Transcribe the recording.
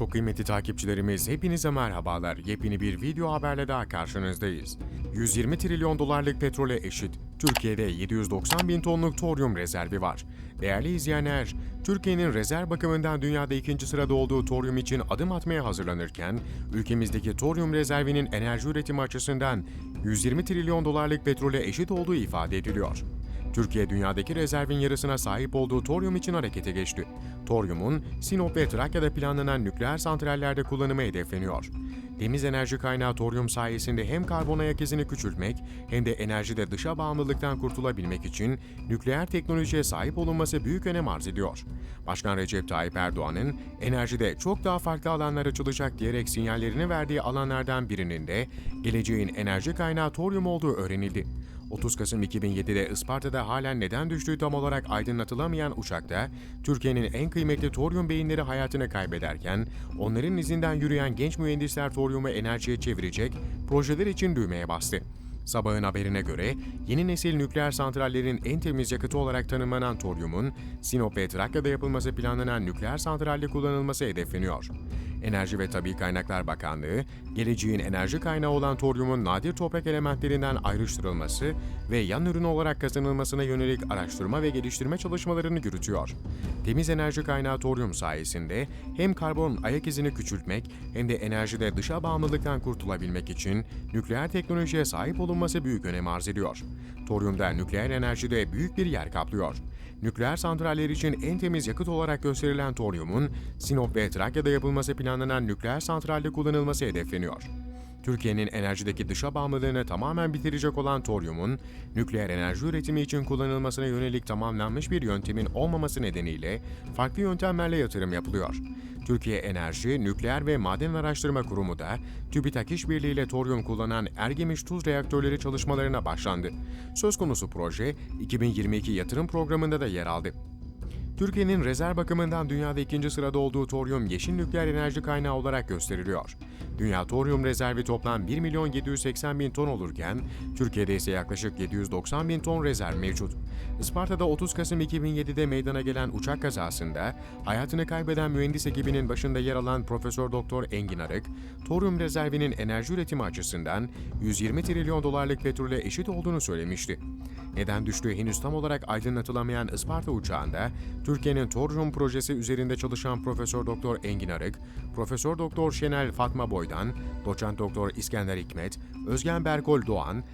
Çok kıymetli takipçilerimiz hepinize merhabalar. Yepyeni bir video haberle daha karşınızdayız. 120 trilyon dolarlık petrole eşit. Türkiye'de 790 bin tonluk toryum rezervi var. Değerli izleyenler, Türkiye'nin rezerv bakımından dünyada ikinci sırada olduğu toryum için adım atmaya hazırlanırken, ülkemizdeki toryum rezervinin enerji üretimi açısından 120 trilyon dolarlık petrole eşit olduğu ifade ediliyor. Türkiye dünyadaki rezervin yarısına sahip olduğu toryum için harekete geçti. Toryumun Sinop ve Trakya'da planlanan nükleer santrallerde kullanımı hedefleniyor. Temiz enerji kaynağı toryum sayesinde hem karbon ayak izini küçültmek hem de enerjide dışa bağımlılıktan kurtulabilmek için nükleer teknolojiye sahip olunması büyük önem arz ediyor. Başkan Recep Tayyip Erdoğan'ın enerjide çok daha farklı alanlar açılacak diyerek sinyallerini verdiği alanlardan birinin de geleceğin enerji kaynağı toryum olduğu öğrenildi. 30 Kasım 2007'de Isparta'da halen neden düştüğü tam olarak aydınlatılamayan uçakta Türkiye'nin en kıymetli toryum beyinleri hayatını kaybederken onların izinden yürüyen genç mühendisler toryumu enerjiye çevirecek projeler için düğmeye bastı. Sabahın haberine göre yeni nesil nükleer santrallerin en temiz yakıtı olarak tanımlanan toryumun Sinop ve Trakya'da yapılması planlanan nükleer santralde kullanılması hedefleniyor. Enerji ve Tabi Kaynaklar Bakanlığı, geleceğin enerji kaynağı olan toryumun nadir toprak elementlerinden ayrıştırılması ve yan ürün olarak kazanılmasına yönelik araştırma ve geliştirme çalışmalarını yürütüyor. Temiz enerji kaynağı toryum sayesinde hem karbon ayak izini küçültmek hem de enerjide dışa bağımlılıktan kurtulabilmek için nükleer teknolojiye sahip olunması büyük önem arz ediyor. Toryumda nükleer enerjide büyük bir yer kaplıyor nükleer santraller için en temiz yakıt olarak gösterilen toryumun Sinop ve Trakya'da yapılması planlanan nükleer santralde kullanılması hedefleniyor. Türkiye'nin enerjideki dışa bağımlılığını tamamen bitirecek olan toryumun, nükleer enerji üretimi için kullanılmasına yönelik tamamlanmış bir yöntemin olmaması nedeniyle farklı yöntemlerle yatırım yapılıyor. Türkiye Enerji, Nükleer ve Maden Araştırma Kurumu da TÜBİTAK İşbirliği ile toryum kullanan Ergemiş Tuz reaktörleri çalışmalarına başlandı. Söz konusu proje 2022 yatırım programında da yer aldı. Türkiye'nin rezerv bakımından dünyada ikinci sırada olduğu toryum yeşil nükleer enerji kaynağı olarak gösteriliyor. Dünya toryum rezervi toplam 1 milyon 780 bin ton olurken, Türkiye'de ise yaklaşık 790 bin ton rezerv mevcut. Isparta'da 30 Kasım 2007'de meydana gelen uçak kazasında hayatını kaybeden mühendis ekibinin başında yer alan Profesör Doktor Engin Arık, toryum rezervinin enerji üretimi açısından 120 trilyon dolarlık petrole eşit olduğunu söylemişti. Neden düştüğü henüz tam olarak aydınlatılamayan Isparta uçağında Türkiye'nin Toryum projesi üzerinde çalışan Profesör Doktor Engin Arık, Profesör Doktor Şenel Fatma Boydan, Doçent Doktor İskender Hikmet, Özgen Berkol Doğan,